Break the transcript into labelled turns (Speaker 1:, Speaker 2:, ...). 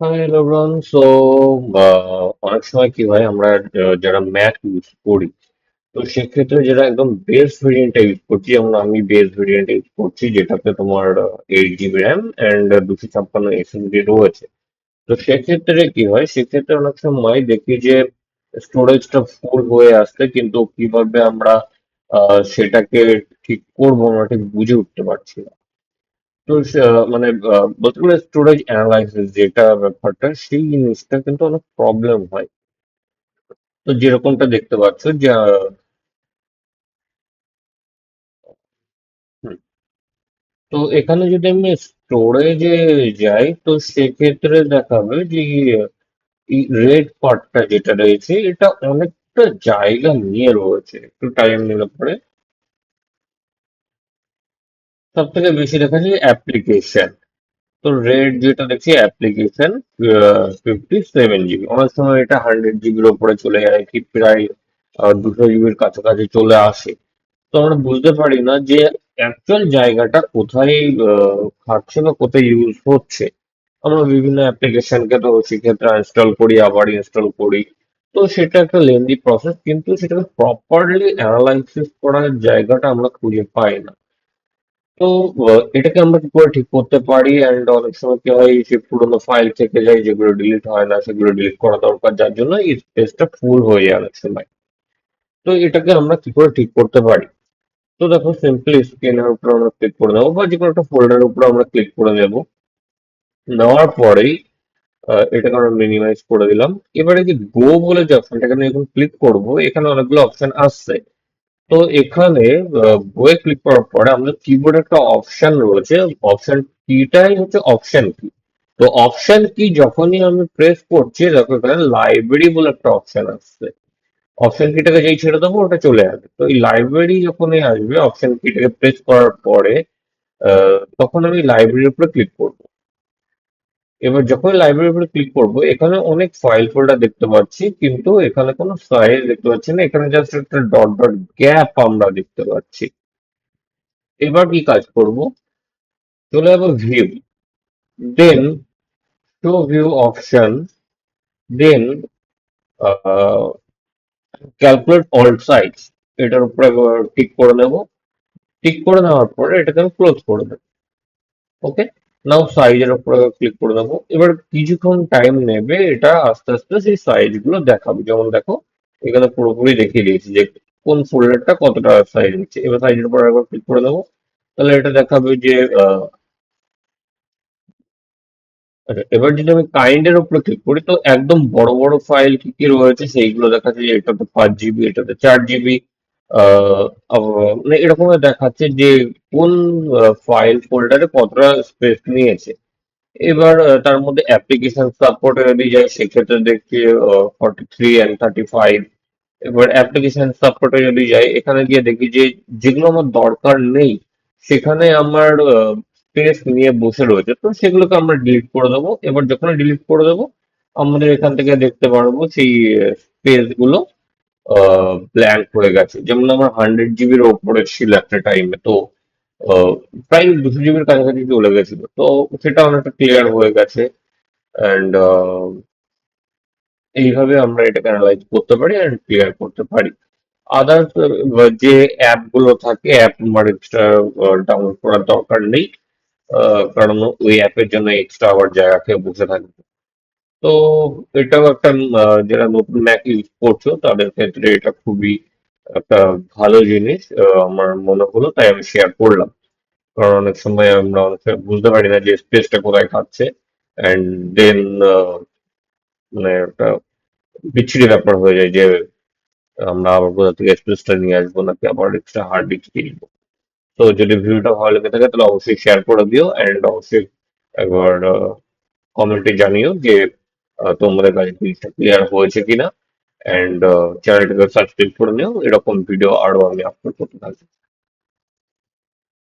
Speaker 1: Hi everyone so অনেক সময় কি হয়, আমরা যারা ম্যাক ইউজ করি, তো সেক্ষেত্রে যারা একদম বেস ভেরিয়েন্টটা ইউজ করছি, যেমন আমি বেস ভেরিয়েন্ট ইউজ করছি, যেটাতে তোমার এইট জিবি র্যাম অ্যান্ড দুশো ছাপ্পান্ন এসএসডি রয়েছে। তো সেক্ষেত্রে কি হয়, সেক্ষেত্রে অনেক সময় দেখি যে স্টোরেজটা ফুল হয়ে আসছে, কিন্তু কীভাবে আমরা সেটাকে ঠিক করব আমরা ঠিক বুঝে উঠতে পারছি না। মানে আহ, বলতে গেলে স্টোরেজ অ্যানালাইসিস যেটা ব্যাপারটা সেই জিনিসটা কিন্তু অনেক প্রবলেম হয়। তো যেরকমটা দেখতে পাচ্ছ যে তো এখানে যদি আমি স্টোরেজে যাই তো সেক্ষেত্রে দেখাবে যে রেড পার্টটা যেটা রয়েছে এটা অনেকটা জায়গা নিয়ে রয়েছে। একটু টাইম নিলে পরে সব থেকে বেশি দেখা যায় অ্যাপ্লিকেশন তো রেড যেটা দেখছি অ্যাপ্লিকেশন ফিফটি সেভেন জিবি অনেক সময় এটা হান্ড্রেড জিবির ওপরে চলে যায়, কি প্রায় দুশো জিবির কাছাকাছি চলে আসে। তো আমরা বুঝতে পারি না যে অ্যাকচুয়াল জায়গাটা কোথায় খাচ্ছে বা কোথায় ইউজ হচ্ছে। আমরা বিভিন্ন অ্যাপ্লিকেশনকে তো সেক্ষেত্রে ইনস্টল করি, আবার ইনস্টল করি। তো সেটা একটা লেন্দি প্রসেস কিন্তু সেটাকে প্রপারলি অ্যানালাইসিস করার জায়গাটা আমরা খুঁজে পাই না। তো এটাকে আমরা কি করে ঠিক করতে পারি? অ্যান্ড অনেক সময় কি হয় যে পুরোনো ফাইল থেকে যায়, যেগুলো ডিলিট হয় না, সেগুলো ডিলিট করা দরকার, যার জন্য এই স্পেসটা ফুল হয়ে যায় অনেক সময়। তো, এটাকে আমরা কি করে ঠিক করতে পারি? তো, দেখো সিম্পলি স্ক্রিনের উপর আমরা ক্লিক করে নেব বা যে কোনো একটা ফোল্ডারের উপর আমরা ক্লিক করে নেব নেওয়ার পরেই এটাকে আমরা মিনিমাইজ করে দিলাম। এবারে যে গো বলে যে অপশনটাকে আমি এখন ক্লিক করব, এখানে অনেকগুলো অপশন আসছে। তো এখানে বইয়ে ক্লিক করার পরে আমাদের কিবোর্ডে একটা অপশন রয়েছে। অপশন কিটাই হচ্ছে অপশন কি তো অপশন কি যখনই আমি প্রেস করছি, দেখো এখানে লাইব্রেরি বলে একটা অপশন আসছে। অপশন কিটাকে যেই ছেড়ে দেবো, ওটা চলে আসবে। তো এই লাইব্রেরি যখনই আসবে অপশন কিটাকে প্রেস করার পরে তখন আমি লাইব্রেরির উপরে ক্লিক করব। এবার যখন লাইব্রেরির উপরে ক্লিক করব, এখানে অনেক ফাইল ফোল্ডার দেখতে পাচ্ছি, কিন্তু এখানে কোনো সাইজ দেখতে পাচ্ছি না, এখানে জাস্ট একটা ডট ডট গ্যাপ আমরা দেখতে পাচ্ছি। এবার কি কাজ করব? চলে যাব ভিউ দেন শো ভিউ অপশন দেন ক্যালকুলেট অল সাইজ এটার উপরে টিক করে নেব। টিক করে নেওয়ার পরে এটাকে আমি ক্লোজ করে দেবো। ওকে নাও সাইজের উপরে ক্লিক করে দেবো। এবার কিছুক্ষণ টাইম নেবে এটা আস্তে আস্তে সেই সাইজগুলো দেখাবে। যেমন দেখো, এখানে পুরোপুরি দেখিয়ে দিয়েছি যে কোন ফোল্ডারটা কতটা সাইজ নিচ্ছে এবার সাইজের উপর একবার ক্লিক করে দেবো। তাহলে এটা দেখাবে যে আচ্ছা এবার যদি আমি কাইন্ডের উপরে ক্লিক করি, তো একদম বড় বড় ফাইল কি কি রয়েছে সেইগুলো দেখাচ্ছে যে এটাতে পাঁচ জিবি এটাতে চার জিবি মানে এরকম দেখাচ্ছে যে কোন ফাইল ফোল্ডারে কতটা স্পেস নিয়েছে। এবার তার মধ্যে অ্যাপ্লিকেশন সাপোর্টে যদি যাই, সেক্ষেত্রে দেখছি forty three and thirty five এবার অ্যাপ্লিকেশন সাপোর্টে যদি যাই, এখানে গিয়ে দেখি যে যেগুলো আমার দরকার নেই, সেখানে আমার স্পেস নিয়ে বসে রয়েছে। তো সেগুলোকে আমরা ডিলিট করে দেবো। এবার যখন ডিলিট করে দেবো, আমাদের এখান থেকে দেখতে পারব সেই স্পেসগুলো। ব্ল্যাঙ্ক হয়ে গেছে। যেমন আমার হান্ড্রেড জিবির ওপরে ছিল একটা টাইমে তো প্রায় দুশো জিবির কাছাকাছি চলে গেছিল। তো, সেটা অনেকটা ক্লিয়ার হয়ে গেছে। অ্যান্ড এইভাবে আমরা এটাকে অ্যানালাইজ করতে পারি অ্যান্ড ক্লিয়ার করতে পারি। আদার্স যে অ্যাপগুলো থাকে অ্যাপ আমার এক্সট্রা ডাউনলোড করার দরকার নেই। কারণ ওই অ্যাপের জন্য এক্সট্রা আবার জায়গা খেয়ে বসে থাকবে। তো এটাও একটা যারা নতুন ম্যাক ইউজ করছ, তাদের ক্ষেত্রে এটা খুবই একটা ভালো জিনিস আমার মনে হলো, তাই আমি শেয়ার করলাম। কারণ অনেক সময় আমরা অনেক সময় বুঝতে পারি না যে স্পেসটা কোথায় খাচ্ছে অ্যান্ড দেন মানে একটা বিচ্ছিরি ব্যাপার হয়ে যায় যে আমরা আবার কোথা থেকে স্পেসটা নিয়ে আসব, নাকি আবার এক্সট্রা হার্ড ডিস্ক কিনবো তো যদি ভিডিওটা ভালো লেগে থাকে, তাহলে অবশ্যই শেয়ার করে দিও অ্যান্ড অবশ্যই একবার কমেন্টে জানিও যে তোমাদের কাছে জিনিসটা ক্লিয়ার হয়েছে কিনা? অ্যান্ড চ্যানেলটাকে সাবস্ক্রাইব করে নিও। এরকম ভিডিও আরও আমি আপলোড করতে থাকব